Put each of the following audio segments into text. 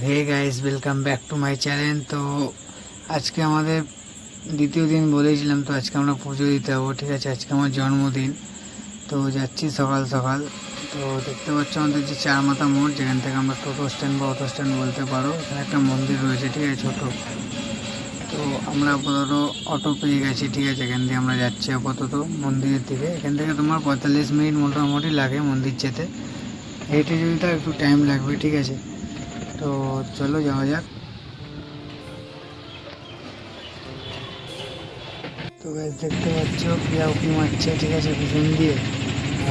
Hey guys welcome back to my channel তো আজকে আমাদের দ্বিতীয় দিন বলেছিলাম, তো আজকে আমরা পুজো দিতে যাব, ঠিক আছে? আজকে আমার জন্মদিন, তো যাচ্ছি সকাল সকাল। তো দেখতে পাচ্ছ আমাদের যে চার মাথা মোড়, যেখান থেকে আমরা টোটো স্ট্যান্ড বা অটো স্ট্যান্ড বলতে পারো, এখানে একটা মন্দির রয়েছে, ঠিক আছে? ছোটো। তো আমরা আপাতত অটো পেয়ে গেছি, ঠিক আছে? এখান দিয়ে আমরা যাচ্ছি আপাতত মন্দিরের দিকে। এখান থেকে তোমার পঁয়তাল্লিশ মিনিট মোটামুটি লাগে মন্দির যেতে। হেঁটে যদি তার একটু টাইম লাগবে, ঠিক আছে? তো চলো যাওয়া যাক। তো গাছ দেখতে পাচ্ছ পিয়া উকি মারছে, ঠিক আছে, পিছন দিয়ে।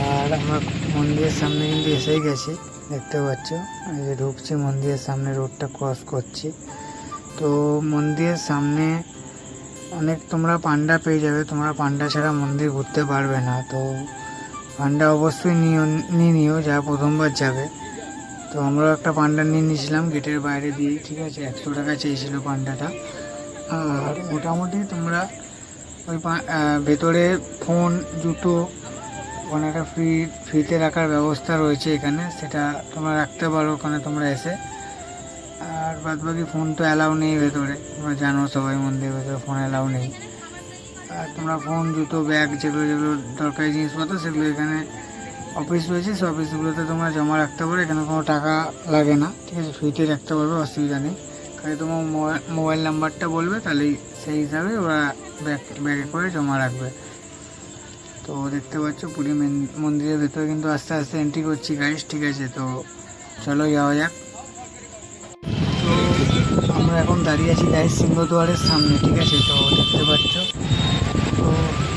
আর আমরা মন্দিরের সামনে কিন্তু এসেই গেছি, দেখতে পাচ্ছ। এই যে ঢুকছি মন্দিরের সামনে, রোডটা ক্রস করছি। তো মন্দিরের সামনে অনেক তোমরা পান্ডা পেয়ে যাবে, তোমরা পান্ডা ছাড়া মন্দির ঘুরতে পারবে না। তো পান্ডা অবশ্যই নিও, নিয়ে নিও যা প্রথমবার যাবে। তো আমরা একটা পান্ডা নিয়ে নিয়েছিলাম গেটের বাইরে দিয়ে, ঠিক আছে? একশো টাকা চেয়েছিল পান্ডাটা। আর মোটামুটি তোমরা ওই ভেতরে ফোন, জুতো, ওখানে একটা ফ্রি, ফ্রিতে রাখার ব্যবস্থা রয়েছে এখানে, সেটা তোমরা রাখতে পারো ওখানে তোমরা এসে। আর বাদ বাকি ফোন তো অ্যালাউ নেই ভেতরে, তোমরা জানো সবাই মন্দিরের ভেতরে ফোন অ্যালাউ নেই। আর তোমরা ফোন, জুতো, ব্যাগ, যেগুলো যেগুলো দরকারি জিনিসপত্র, সেগুলো এখানে অফিস রয়েছে, সেই অফিসগুলোতে তোমরা জমা রাখতে পারো, এখানে কোনো টাকা লাগে না, ঠিক আছে? ফ্রিতে রাখতে পারবে, অসুবিধা নেই। খালি তোমার মোবাইল- নাম্বারটা বলবে তাহলেই সেই হিসাবে ওরা ব্যাগ ব্যাগে করে জমা রাখবে। তো দেখতে পাচ্ছ, পুরী মন্দিরের ভেতরে কিন্তু আস্তে আস্তে এন্ট্রি করছি গাইস ঠিক আছে? তো চলো যাওয়া যাক। তো আমরা এখন দাঁড়িয়ে আছি গাইস সিংহদুয়ারের সামনে, ঠিক আছে? তো দেখতে পাচ্ছ, তো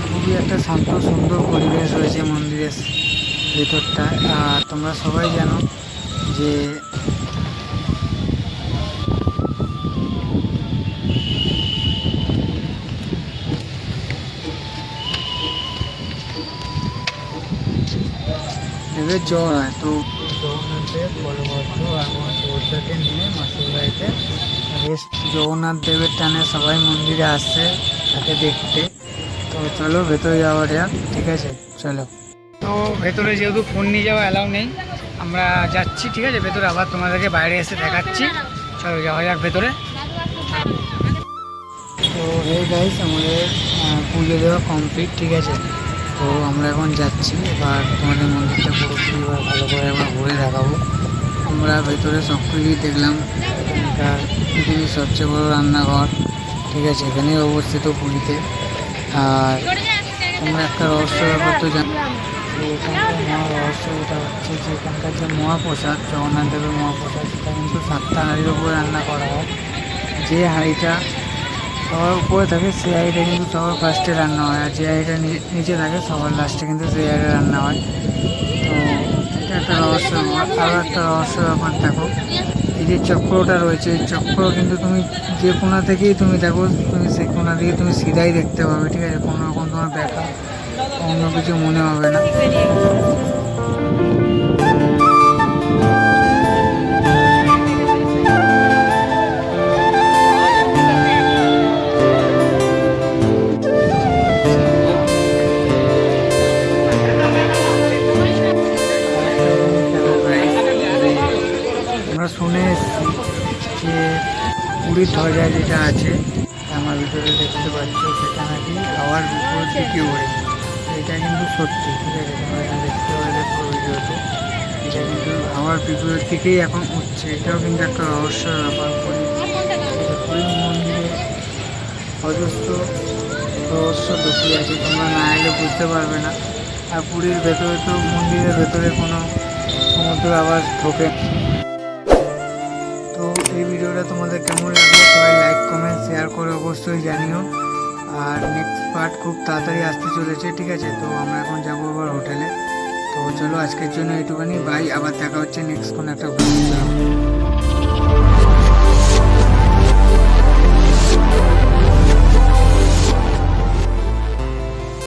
খুবই একটা শান্ত, সুন্দর পরিবেশ রয়েছে মন্দিরের। ভেতরটা, আর তোমরা সবাই জানো যে এদের জ্বর হয় তো নিয়ে বাড়িতে জগন্নাথ দেবের টানে সবাই মন্দিরে আসছে তাকে দেখতে। তো চলো ভেতরে যাওয়া যাক, ঠিক আছে? চলো। তো ভেতরে যেহেতু ফোন নিয়ে যাওয়া অ্যালাউ নেই, আমরা যাচ্ছি, ঠিক আছে? ভেতরে আবার তোমাদেরকে বাইরে এসে দেখাচ্ছি। চলো যাওয়া যাক ভেতরে। তো হে গাইস আমাদের পুজো দেওয়া কমপ্লিট ঠিক আছে? তো আমরা এখন যাচ্ছি। এবার তোমাদের মন্দিরটা পুরোপুরি ভালো করে আমরা ঘুরে দেখাবো। আমরা ভেতরে সব কিছুই দেখলাম। এখানকার পৃথিবীর সবচেয়ে বড় রান্নাঘর, ঠিক আছে? এখানেই অবস্থিত পুরীতে। আর তোমরা একটা রহস্য ব্যাপার তো জানো। তো এখানকার রহস্য যেটা হচ্ছে যে যে মহাপ্রসাদ, জগন্নাথ দেবের মহাপ্রসাদ, সেটা কিন্তু সাতটা হাঁড়ির উপরে রান্না করা হয়। যে হাঁড়িটা সবার উপরে থাকে সেই হাঁড়িটা কিন্তু সবার ফার্স্টে রান্না হয়, আর যে হাঁড়িটা নিচে থাকে, সবার লাস্টে কিন্তু সেই হাঁড়িটা রান্না হয়। তো এটা একটা রহস্য ব্যাপার আরও একটা রহস্য ব্যাপার দেখো। এই যে চক্রটা রয়েছে, এই চক্র কিন্তু তুমি যে কোনা থেকেই তুমি দেখো, তুমি সেই কোনা দিয়ে তুমি সিধাই দেখতে পাবে, ঠিক আছে? কোনো রকম তোমার দেখা অন্য কিছু মনে হবে না। আমরা শুনে এসেছি যে পুরীর ধ্বজা যেটা আছে আমার ভিতরে দেখতে পাচ্ছ, সেটা নাকি হাওয়ার বিপরীত দিকে ওড়ে এটা কিন্তু সত্যি। ঠিক আছে দেখতে পাবে এটা কিন্তু হাওয়ার বিপরীত দিকেই এখন উঠছে। এটাও কিন্তু একটা রহস্য ব্যাপার। পুরী মন্দিরে অজস্র রহস্য লুকিয়ে আছে। তোমরা না এলে বুঝতে পারবে না। আর পুরীর ভেতরে তো মন্দিরের ভেতরে কোনো সমুদ্র আবার ঢোকে তো এই ভিডিওটা তোমাদের কেমন লাগল? সবাই লাইক কমেন্ট শেয়ার করে অবশ্যই জানিও। আর নেক্সট পার্ট খুব তাড়াতাড়ি আসতে চলেছে, ঠিক আছে? তো আমরা এখন যাব আবার হোটেলে তো চলো, আজকের জন্য এইটুখানি। বাই আবার দেখা হচ্ছে নেক্সট কোনো একটা